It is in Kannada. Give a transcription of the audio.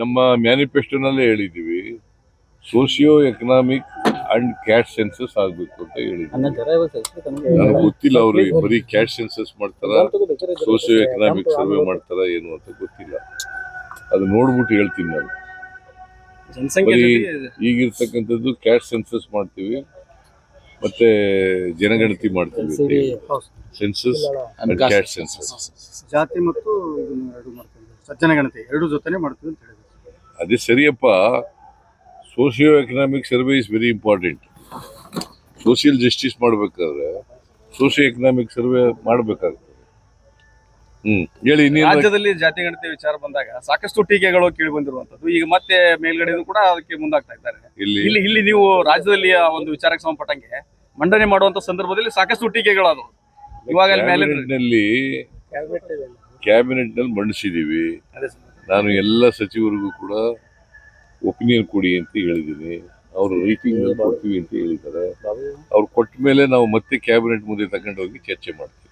ನಮ್ಮ ಮ್ಯಾನಿಫೆಸ್ಟೋನಲ್ಲೇ ಹೇಳಿದ್ದೀವಿ socio economic and caste census ಆಗಬೇಕು ಅಂತ ಹೇಳಿದ್ದೀವಿ. ನನಗೆ ಗೊತ್ತಿಲ್ಲ ಅವರು ಬರೀ ಕ್ಯಾಟ್ ಸೆನ್ಸಸ್ ಮಾಡ್ತಾರ ಸೋಷಿಯೋ ಎಕನಾಮಿಕ್ ಸರ್ವೆ ಮಾಡ್ತಾರ ಏನು ಅಂತ ಗೊತ್ತಿಲ್ಲ. ಅದು ನೋಡ್ಬಿಟ್ಟು ಹೇಳ್ತೀನಿ ನಾನು. ಬರೀ ಈಗಿರ್ತಕ್ಕಂಥದ್ದು ಕ್ಯಾಶ್ ಸೆನ್ಸಸ್ ಮಾಡ್ತೀವಿ ಮತ್ತೆ ಜನಗಣತಿ ಮಾಡ್ತೀವಿ ಸೆನ್ಸಸ್ ಅಂಡ್ ಕ್ಯಾಟ್ ಸೆನ್ಸಸ್. ಜಾತಿ ಮತ್ತು ಜನಗಣತಿ ಎರಡು ಜೊತೆನೆ ಮಾಡ್ತೀವಿ ಅಂತ ಹೇಳಿದ್ರು. ಅದೇ ಸರಿಯಪ್ಪ socio economic survey is very important social justice ಮಾಡ್ಬೇಕಾದ್ರೆ ಸೋಷಿಯೋ ಎಕನಾಮಿಕ್ ಸರ್ವೆ ಮಾಡ್ಬೇಕಾಗ್ತದೆ. ಹ್ಮ್ ಹೇಳಿ ರಾಜ್ಯದಲ್ಲಿ ಜಾತಿ ಗಣತಿ ವಿಚಾರ ಬಂದಾಗ ಸಾಕಷ್ಟು ಟೀಕೆಗಳು ಕೇಳಿ ಬಂದಿರುವಂತದ್ದು ಈಗ ಮತ್ತೆ ಮೇಲ್ಗಡೆ ಕೂಡ ಅದಕ್ಕೆ ಮುಂದಾಗ್ತಾ ಇದ್ದಾರೆ. ಇಲ್ಲಿ ಇಲ್ಲಿ ಇಲ್ಲಿ ನೀವು ರಾಜ್ಯದಲ್ಲಿ ಆ ಒಂದು ವಿಚಾರಕ್ಕೆ ಸಂಬಂಧಪಟ್ಟಂಗೆ ಮಂಡನೆ ಮಾಡುವಂತ ಸಂದರ್ಭದಲ್ಲಿ ಸಾಕಷ್ಟು ಟೀಕೆಗಳು ಅದು ಇವಾಗ ಕ್ಯಾಬಿನೆಟ್ನಲ್ಲಿ ಮಂಡಿಸಿದೀವಿ. ನಾನು ಎಲ್ಲ ಸಚಿವರಿಗೂ ಕೂಡ ಒಪಿನಿಯನ್ ಕೊಡಿ ಅಂತ ಹೇಳಿದ್ದೀನಿ. ಅವರು ರೇಟಿಂಗ್ ಕೊಡ್ತೀವಿ ಅಂತ ಹೇಳಿದ್ದಾರೆ. ಅವ್ರು ಕೊಟ್ಟ ಮೇಲೆ ನಾವು ಮತ್ತೆ ಕ್ಯಾಬಿನೆಟ್ ಮುಂದೆ ತಗೊಂಡೋಗಿ ಚರ್ಚೆ ಮಾಡ್ತೀವಿ.